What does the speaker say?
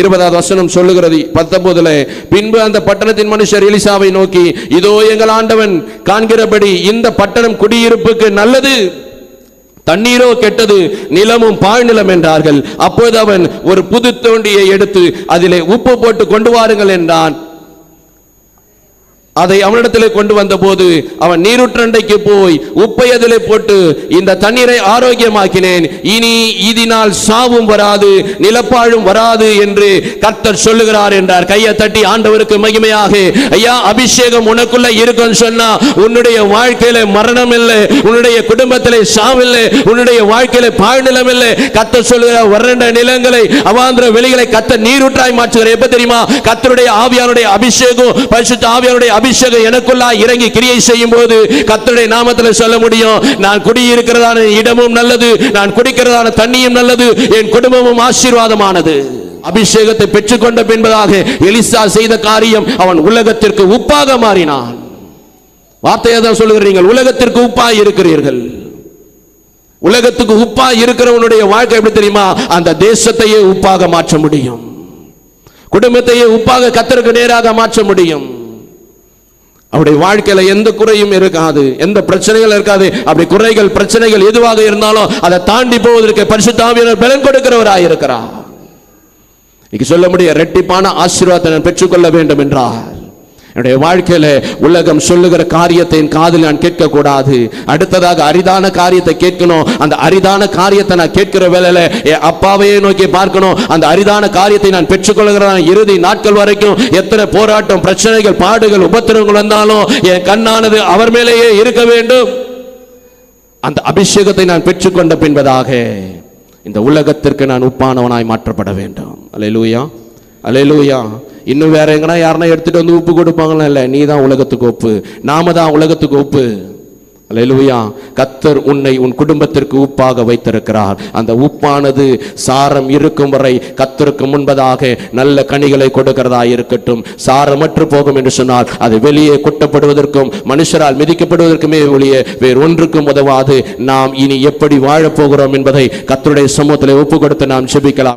இருபதாவது வசனம் சொல்லுகிறது. பத்தொன்பதுல பின்பு அந்த பட்டணத்தின் மனுஷர் எலிசாவை நோக்கி இதோ எங்கள் ஆண்டவன் காண்கிறபடி இந்த பட்டணம் குடியிருப்புக்கு நல்லது. தண்ணீரோ கெட்டது நிலமும் பாழ்நிலம் என்றார்கள். அப்போது அவன் ஒரு புது தோண்டியை எடுத்து அதிலே உப்பு போட்டு கொண்டு வாருங்கள் என்றான். அதை அவனிடத்தில் கொண்டு வந்தபோது அவன் நீருற்றண்டைக்கு போய் உப்பை அதிலே போட்டு இந்த தண்ணீரை ஆரோக்கியமாக்கினேன். இனி இதனால் சாவும் வராது நிலப்பாழும் வராது என்று கர்த்தர் சொல்லுகிறார் என்றார். கையை தட்டி ஆண்டவருக்கு மகிமையாக ஐயா அபிஷேகம் உனக்குள்ள இருக்குன்னு சொன்னா உன்னுடைய வாழ்க்கையில மரணம் இல்லை உன்னுடைய குடும்பத்திலே சாவில்லை உன்னுடைய வாழ்க்கையில பாழ்நிலம் இல்லை. கர்த்தர் சொல்லுகிறார் வறண்ட நிலங்களை அவாந்திர வெளிகளை கத்த நீரூற்றாய் மாற்றுகிறார். எப்ப தெரியுமா? கத்தருடைய ஆவியானுடைய அபிஷேகம் பரிசுத்த ஆவியானுடைய அபிஷேகம் எனக்குள்ளா இறங்கி கிரியை செய்யும் போது கத்தருடைய நாமத்தில் சொல்ல முடியும் நான் குடியிருக்கிறதான இடமும் நல்லது நான் குடிக்கிறதான தண்ணியும் நல்லது என் குடும்பமும் ஆசீர்வாதமானது. அபிஷேகத்தை பெற்றுக்கொண்ட பின்பதாக எலிசா செய்த காரியம் அவன் உலகத்திற்கு உப்பாக மாறினான். வார்த்தையை தான் சொல்லுகிறீர்கள் உலகத்திற்கு உப்பாக இருக்கிறீர்கள். உலகத்துக்கு உப்பா இருக்கிறவனுடைய வாழ்க்கை எப்படி தெரியுமா? அந்த தேசத்தையே உப்பாக மாற்ற முடியும். குடும்பத்தையே உப்பாக கத்தருக்கு நேராக மாற்ற முடியும். அவருடைய வாழ்க்கையில எந்த குறையும் இருக்காது. எந்த பிரச்சனைகள் இருக்காது. அப்படி குறைகள் பிரச்சனைகள் எதுவாக இருந்தாலும் அதை தாண்டி போவதற்கு பரிசுத்தாவியனர் பலன் கொடுக்கிறவராக இருக்கிறார் இன்னைக்கு சொல்ல முடிய ரெட்டிப்பான ஆசீர்வாதத்தை பெற்றுக்கொள்ள வேண்டும் என்றார். என்னுடைய வாழ்க்கையில உலகம் சொல்லுகிற காரியத்தை என் காதில் நான் கேட்க கூடாது அடுத்ததாக அரிதான காரியத்தை கேட்கணும். அந்த அரிதான காரியத்தை நான் கேட்கிற வேலையில என் அப்பாவையே நோக்கி பார்க்கணும். அந்த அரிதான காரியத்தை நான் பெற்றுக்கொள்கிற இறுதி நாட்கள் வரைக்கும் எத்தனை போராட்டம் பிரச்சனைகள் பாடுகள் உபத்திரங்கள் வந்தாலும் என் கண்ணானது அவர் மேலேயே இருக்க வேண்டும். அந்த அபிஷேகத்தை நான் பெற்றுக்கொண்ட பின்பதாக இந்த உலகத்திற்கு நான் உப்பானவனாய் மாற்றப்பட வேண்டும். அலையலூயா அலையலூயா இன்னும் வேற எங்கன்னா யாருன்னா எடுத்துட்டு வந்து உப்பு கொடுப்பாங்களா இல்லை? நீ தான் உலகத்துக்கு ஒப்பு. நாம தான் உலகத்துக்கு ஒப்பு. அலையலூயா. கத்தர் உன்னை உன் குடும்பத்திற்கு உப்பாக வைத்திருக்கிறார். அந்த உப்பானது சாரம் இருக்கும் வரை கத்தருக்கு முன்பதாக நல்ல கனிகளை கொடுக்கிறதா இருக்கட்டும். சாரமற்று போகும் என்று சொன்னால் அது வெளியே கொட்டப்படுவதற்கும் மனுஷரால் மிதிக்கப்படுவதற்குமே ஒழிய வேறு ஒன்றுக்கும் உதவாது. நாம் இனி எப்படி வாழப் போகிறோம் என்பதை கத்தருடைய சமூகத்தில் ஒப்பு கொடுத்து நாம் செபிக்கலாம்